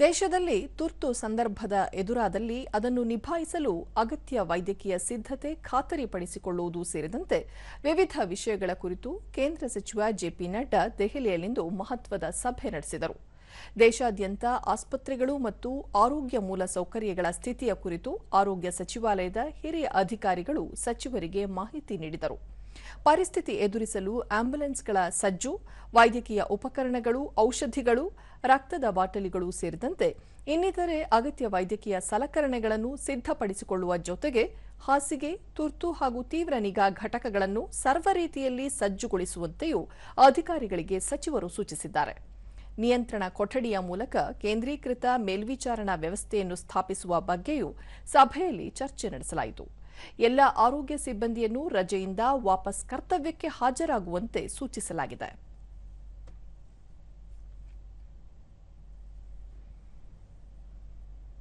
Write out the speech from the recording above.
ದೇಶದಲ್ಲಿ ತುರ್ತು ಸಂದರ್ಭದ ಎದುರಾದಲ್ಲಿ ಅದನ್ನು ನಿಭಾಯಿಸಲು ಅಗತ್ಯ ವೈದ್ಯಕೀಯ ಸಿದ್ಧತೆ ಖಾತರಿಪಡಿಸಿಕೊಳ್ಳುವುದು ಸೇರಿದಂತೆ ವಿವಿಧ ವಿಷಯಗಳ ಕುರಿತು ಕೇಂದ್ರ ಸಚಿವ ಜೆಪಿ ನಡ್ಡಾ ದೆಹಲಿಯಲ್ಲಿಂದು ಮಹತ್ವದ ಸಭೆ ನಡೆಸಿದರು. ದೇಶಾದ್ಯಂತ ಆಸ್ಪತ್ರೆಗಳು ಮತ್ತು ಆರೋಗ್ಯ ಮೂಲಸೌಕರ್ಯಗಳ ಸ್ಥಿತಿಯ ಕುರಿತು ಆರೋಗ್ಯ ಸಚಿವಾಲಯದ ಹಿರಿಯ ಅಧಿಕಾರಿಗಳು ಸಚಿವರಿಗೆ ಮಾಹಿತಿ ನೀಡಿದರು. ಪರಿಸ್ಥಿತಿ ಎದುರಿಸಲು ಆಂಬ್ಯುಲೆನ್ಸ್ಗಳ ಸಜ್ಜು, ವೈದ್ಯಕೀಯ ಉಪಕರಣಗಳು, ಔಷಧಿಗಳು, ರಕ್ತದ ಬಾಟಲಿಗಳು ಸೇರಿದಂತೆ ಇನ್ನಿತರೆ ಅಗತ್ಯ ವೈದ್ಯಕೀಯ ಸಲಕರಣೆಗಳನ್ನು ಸಿದ್ಧಪಡಿಸಿಕೊಳ್ಳುವ ಜೊತೆಗೆ ಹಾಸಿಗೆ, ತುರ್ತು ಹಾಗೂ ತೀವ್ರ ನಿಗಾ ಘಟಕಗಳನ್ನು ಸರ್ವ ರೀತಿಯಲ್ಲಿ ಸಜ್ಜುಗೊಳಿಸುವಂತೆಯೂ ಅಧಿಕಾರಿಗಳಿಗೆ ಸಚಿವರು ಸೂಚಿಸಿದ್ದಾರೆ. ನಿಯಂತ್ರಣ ಕೊಠಡಿಯ ಮೂಲಕ ಕೇಂದ್ರೀಕೃತ ಮೇಲ್ವಿಚಾರಣಾ ವ್ಯವಸ್ಥೆಯನ್ನು ಸ್ಥಾಪಿಸುವ ಬಗ್ಗೆಯೂ ಸಭೆಯಲ್ಲಿ ಚರ್ಚೆ ನಡೆಸಲಾಯಿತು. ಎಲ್ಲ ಆರೋಗ್ಯ ಸಿಬ್ಬಂದಿಯನ್ನು ರಜೆಯಿಂದ ವಾಪಸ್ ಕರ್ತವ್ಯಕ್ಕೆ ಹಾಜರಾಗುವಂತೆ ಸೂಚಿಸಲಾಗಿದೆ.